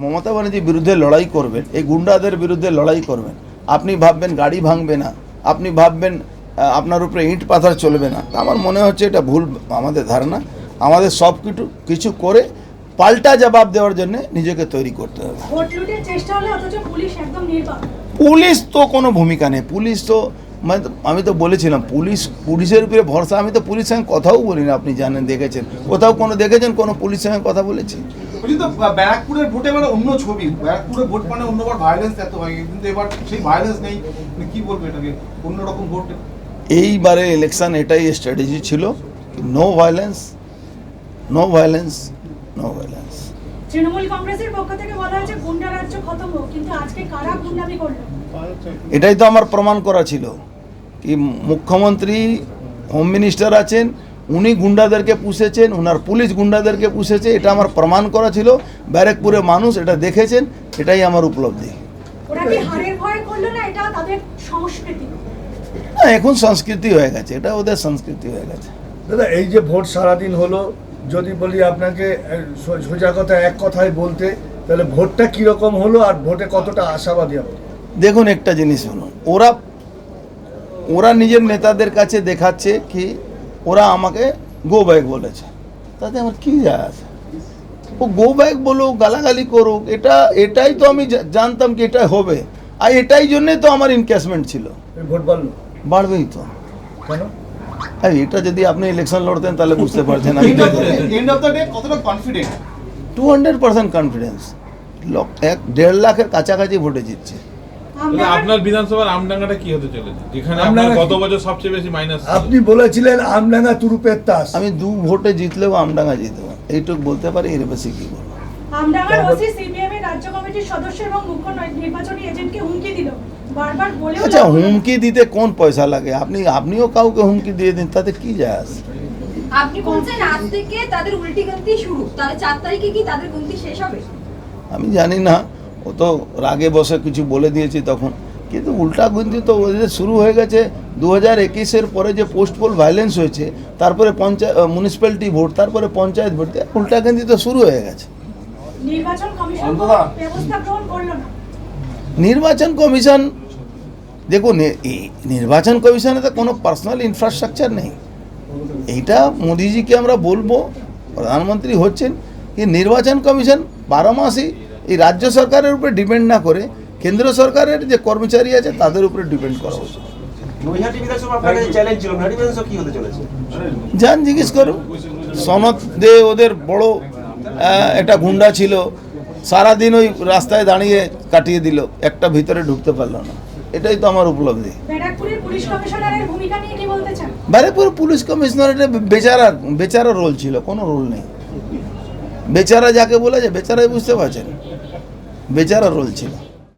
মমতা ব্যানার্জির বিরুদ্ধে লড়াই করবেন এই গুন্ডাদের বিরুদ্ধে লড়াই করবেন। আপনি ভাববেন গাড়ি ভাঙবে না আপনি ভাববেন আপনার উপরে ইট পাথার চলবে না। আমার মনে হচ্ছে এটা ভুল আমাদের ধারণা। আমাদের সব কিছু কিছু করে পাল্টা জবাব দেওয়ার জন্য নিজেকে তৈরি করতে হবে। পুলিশ তো কোনো ভূমিকা নেই। পুলিশ তো মানে আমি তো বলেছিলাম পুলিশ পুলিশের উপরে ভরসা। আমি তো পুলিশের সঙ্গে কথাও বলি না আপনি জানেন দেখেছেন। কোথাও কোনো দেখেছেন কোনো পুলিশের সঙ্গে কথা বলেছি বলছি তো বা- ব্যারাকপুরের ভোটে মানে অন্য ছবি। ব্যারাকপুরের ভোট মানে অন্যবার ভায়োলেন্স এত হয় কিন্তু এবার সেই ভায়োলেন্স নেই। মানে কি বলব এটাকে? অন্যরকম ভোট। এইবারে ইলেকশন এটাই স্ট্র্যাটেজি ছিল। No violence no violence no violence Trinamool কংগ্রেসের পক্ষ থেকে বলা হয়েছে গুন্ডা রাজ্য খতম হোক কিন্তু আজকে কারা গুন্ডামি করল? এটাই তো আমার প্রমাণ করা ছিল। কি মুখ্যমন্ত্রী হোম মিনিস্টার আছেন উনি গুন্ডাদেরকে পুষেছেন ওনার পুলিশ গুন্ডাদেরকে পুষেছে এটা আমার প্রমাণ করা ছিল। ব্যারেকপুরে মানুষ এটা দেখেছেন এটাই আমার উপলব্ধি। ওরা কি হারের ভয় করল না? এটা তাদের সংস্কৃতি। না, এখন সংস্কৃতি হয়ে গেছে এটা ওদের সংস্কৃতি হয়ে গেছে। দাদা এই যে ভোট সারাদিন হলো যদি বলি আপনাকে সো- সোজা কথা এক কথায় বলতে তাহলে ভোটটা কীরকম হলো আর ভোটে কতটা আশাবাদী আপনি দেখুন একটা জিনিস হলো ওরা ওরা নিজের নেতাদের কাছে দেখাচ্ছে কি ওরা আমাকে গো ব্যাক বলেছে। তাতে আমার কি যায় আছে? ও গো ব্যাক বলুক গালাগালি করুক এটা এটাই তো আমি জানতাম কি এটা হবে। আর এটাই জন্যে তো আমার ইনকেসমেন্ট ছিল। ভোট বাড়লো। বাড়বেই তো। কেন? আর এটা যদি আপনি ইলেকশন লড়তেন তাহলে বুঝতে পারছেন আমি এন্ড অফ দ্য ডে কতটা confident two hundred percent confidence এক দেড় লাখের কাছাকাছি ভোটে জিতছে। আপনার বিধানসভার আমডাঙ্গাটা কি হতে চলেছে? যেখানে আপনার গত বছর সবচেয়ে বেশি মাইনাস আপনি বলেছিলেন আমডাঙ্গা তুরুপের তাস। আমি দু ভোটে জিতলেও আমডাঙ্গা জিতবো। এইটুকু বলতে পারি এর বেশি কি বলব? আমডাঙ্গার ওসি সিপিএম এর রাজ্য কমিটির সদস্য এবং মুখ্য নির্বাচনী এজেন্টকে হুমকি দিল। বারবার বলেও আচ্ছা। হুমকি দিতে কোন পয়সা লাগে? আপনি আপনিও কাউকে হুমকি দিয়ে দিন তাতে কি যায় আসে আপনি বলছেন আজ থেকে তাদের উল্টি গন্তি শুরু। তাহলে চার তারিখে কি তাদের গন্তি শেষ হবে? আমি জানি না। ও তো রাগে বসে কিছু বলে দিয়েছি তখন। কিন্তু উল্টা গুন্তি তো ওদের শুরু হয়ে গেছে। দু হাজার একুশের পরে যে পোস্ট পোল ভায়োলেন্স হয়েছে তারপরে পঞ্চায়েত মিউনিসিপ্যালিটি ভোট তারপরে পঞ্চায়েত ভোট উল্টা গুন্তি তো শুরু হয়ে গেছে। নির্বাচন কমিশন অন্তরা। ব্যবস্থা গ্রহণ করল না। নির্বাচন কমিশন দেখুন এই নির্বাচন কমিশনে তো কোনো পার্সোনাল ইনফ্রাস্ট্রাকচার নেই। এইটা মোদিজিকে আমরা বলব প্রধানমন্ত্রী হচ্ছেন কি নির্বাচন কমিশন বারো মাসই এই রাজ্য সরকারের উপরে ডিপেন্ড না করে কেন্দ্র সরকারের যে কর্মচারী আছে তাদের উপরে ডিপেন্ড করা উচিত। যান জিজ্ঞেস করুন। সনদ দে ওদের বড় একটা গুন্ডা ছিল সারাদিন ওই রাস্তায় দাঁড়িয়ে কাটিয়ে দিল একটা ভিতরে ঢুকতে পারল না। এটাই তো আমার উপলব্ধি। ব্যারাকপুরের পুলিশ কমিশনারের ভূমিকা নিয়ে কি বলতে চান? ব্যারেকপুর পুলিশ কমিশনারের বেচারা বেচারা রোল ছিল কোনো রোল নেই। বেচারা যাকে বলেছে বেচারাই বুঝতে পারছেন বেচারা রোল ছিল